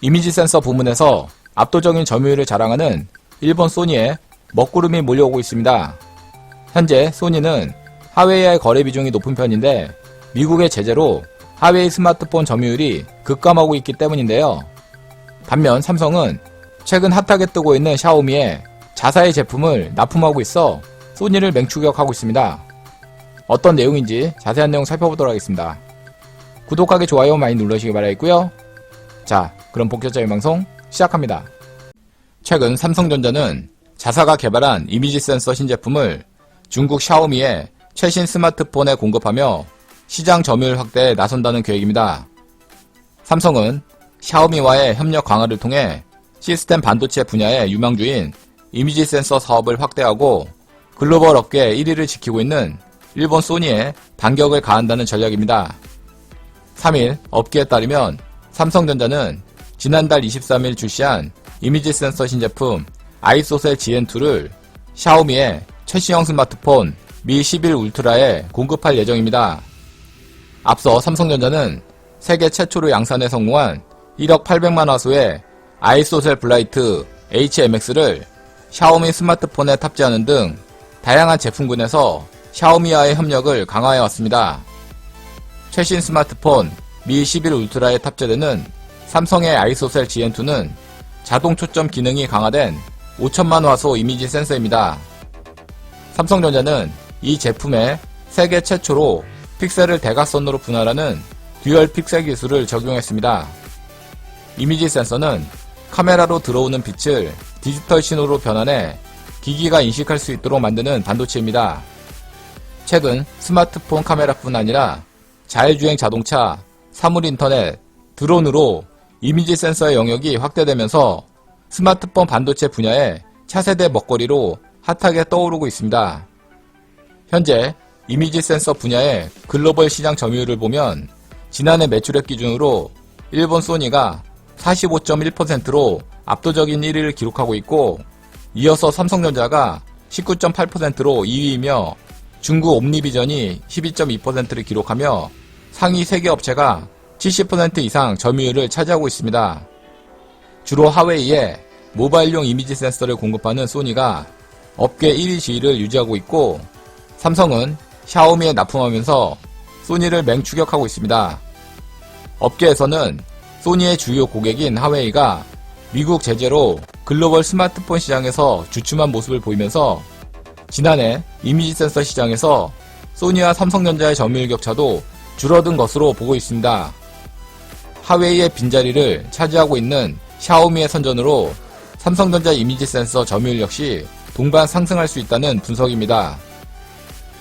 이미지 센서 부문에서 압도적인 점유율을 자랑하는 일본 소니에 먹구름이 몰려오고 있습니다. 현재 소니는 하웨이와의 거래 비중이 높은 편인데 미국의 제재로 하웨이 스마트폰 점유율이 급감하고 있기 때문인데요. 반면 삼성은 최근 핫하게 뜨고 있는 샤오미에 자사의 제품을 납품하고 있어 소니를 맹추격하고 있습니다. 어떤 내용인지 자세한 내용 살펴보도록 하겠습니다. 구독하기 좋아요 많이 눌러주시기 바라겠고요. 자, 그럼 본격적인 방송 시작합니다. 최근 삼성전자는 자사가 개발한 이미지 센서 신제품을 중국 샤오미의 최신 스마트폰에 공급하며 시장 점유율 확대에 나선다는 계획입니다. 삼성은 샤오미와의 협력 강화를 통해 시스템 반도체 분야의 유망주인 이미지 센서 사업을 확대하고 글로벌 업계 1위를 지키고 있는 일본 소니에 반격을 가한다는 전략입니다. 3일 업계에 따르면 삼성전자는 지난달 23일 출시한 이미지 센서 신제품 아이소셀 GN2를 샤오미의 최신형 스마트폰 미 11 울트라에 공급할 예정입니다. 앞서 삼성전자는 세계 최초로 양산에 성공한 1억 800만 화소의 아이소셀 블라이트 HMX를 샤오미 스마트폰에 탑재하는 등 다양한 제품군에서 샤오미와의 협력을 강화해 왔습니다. 최신 스마트폰 미 11 울트라에 탑재되는 삼성의 아이소셀 GN2는 자동 초점 기능이 강화된 5천만 화소 이미지 센서입니다. 삼성전자는 이 제품에 세계 최초로 픽셀을 대각선으로 분할하는 듀얼 픽셀 기술을 적용했습니다. 이미지 센서는 카메라로 들어오는 빛을 디지털 신호로 변환해 기기가 인식할 수 있도록 만드는 반도체입니다. 최근 스마트폰 카메라뿐 아니라 자율주행 자동차, 사물인터넷, 드론으로 이미지 센서의 영역이 확대되면서 스마트폰 반도체 분야의 차세대 먹거리로 핫하게 떠오르고 있습니다. 현재 이미지 센서 분야의 글로벌 시장 점유율을 보면 지난해 매출액 기준으로 일본 소니가 45.1%로 압도적인 1위를 기록하고 있고 이어서 삼성전자가 19.8%로 2위이며 중국 옴니비전이 12.2%를 기록하며 상위 3개 업체가 70% 이상 점유율을 차지하고 있습니다. 주로 하웨이에 모바일용 이미지 센서를 공급하는 소니가 업계 1위 지위를 유지하고 있고 삼성은 샤오미에 납품하면서 소니를 맹추격하고 있습니다. 업계에서는 소니의 주요 고객인 하웨이가 미국 제재로 글로벌 스마트폰 시장에서 주춤한 모습을 보이면서 지난해 이미지 센서 시장에서 소니와 삼성전자의 점유율 격차도 줄어든 것으로 보고 있습니다. 하웨이의 빈자리를 차지하고 있는 샤오미의 선전으로 삼성전자 이미지 센서 점유율 역시 동반 상승할 수 있다는 분석입니다.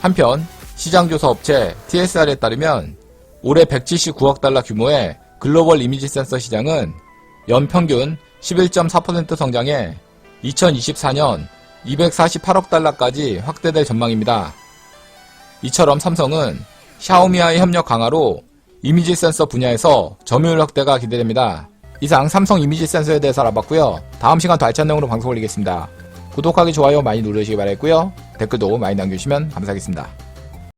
한편 시장조사 업체 TSR에 따르면 올해 179억 달러 규모의 글로벌 이미지 센서 시장은 연평균 11.4% 성장해 2024년 248억 달러까지 확대될 전망입니다. 이처럼 삼성은 샤오미와의 협력 강화로 이미지 센서 분야에서 점유율 확대가 기대됩니다. 이상 삼성 이미지 센서에 대해서 알아봤고요. 다음 시간 더 알찬 내용으로 방송 올리겠습니다. 구독하기 좋아요 많이 누르시기 바라겠고요. 댓글도 많이 남겨주시면 감사하겠습니다.